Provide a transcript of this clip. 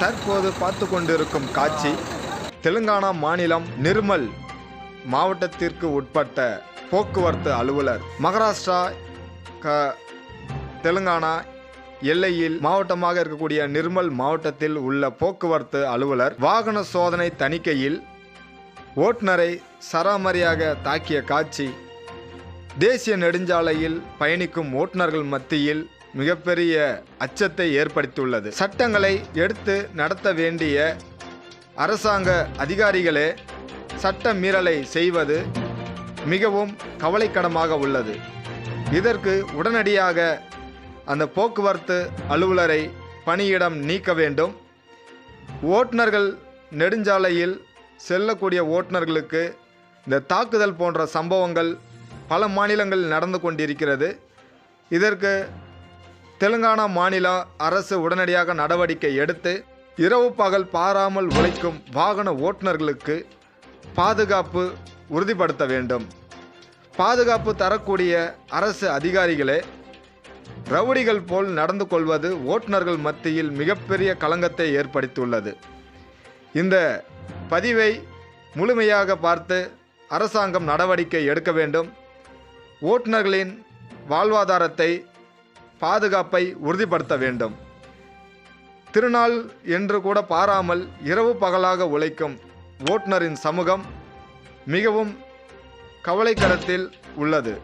தற்போது பார்த்து கொண்டிருக்கும் காட்சி தெலுங்கானா மாநிலம் நிர்மல் மாவட்டத்திற்கு உட்பட்ட போக்குவரத்து அலுவலர். மகாராஷ்டிரா க தெலுங்கானா எல்லையில் மாவட்டமாக இருக்கக்கூடிய நிர்மல் மாவட்டத்தில் உள்ள போக்குவரத்து அலுவலர். வாகன சோதனை தணிக்கையில் ஓட்டுநரை சராமரியாக தாக்கிய காட்சி. தேசிய நெடுஞ்சாலையில் பயணிக்கும் ஓட்டுநர்கள் மத்தியில் மிகப்பெரிய அச்சத்தை ஏற்படுத்தியுள்ளது. சட்டங்களை எடுத்து நடத்த வேண்டிய அரசாங்க அதிகாரிகளே சட்ட மீறலை செய்வது மிகவும் கவலைக்கடமாக உள்ளது. இதற்கு உடனடியாக அந்த போக்குவரத்து அலுவலரை பணியிடம் நீக்க வேண்டும். ஓட்டுநர்கள் நெடுஞ்சாலையில் செல்லக்கூடிய ஓட்டுநர்களுக்கு இந்த தாக்குதல் போன்ற சம்பவங்கள் பல மாநிலங்களில் நடந்து கொண்டிருக்கிறது. இதற்கு தெலுங்கானா மாநில அரசு உடனடியாக நடவடிக்கை எடுத்து இரவு பகல் பாராமல் உழைக்கும் வாகன ஓட்டுநர்களுக்கு பாதுகாப்பு உறுதிப்படுத்த வேண்டும். பாதுகாப்பு தரக்கூடிய அரசு அதிகாரிகளே ரவுடிகள் போல் நடந்து கொள்வது ஓட்டுநர்கள் மத்தியில் மிகப்பெரிய களங்கத்தை ஏற்படுத்தியுள்ளது. இந்த பதிவை முழுமையாக பார்த்து அரசாங்கம் நடவடிக்கை எடுக்க வேண்டும். ஓட்டுநர்களின் வாழ்வாதாரத்தை பாதுகாப்பை உறுதிப்படுத்த வேண்டும். திருநாள் என்று கூட பாராமல் இரவு பகலாக உழைக்கும் ஓட்டுநரின் சமூகம் மிகவும் கவலைக்கரத்தில் உள்ளது.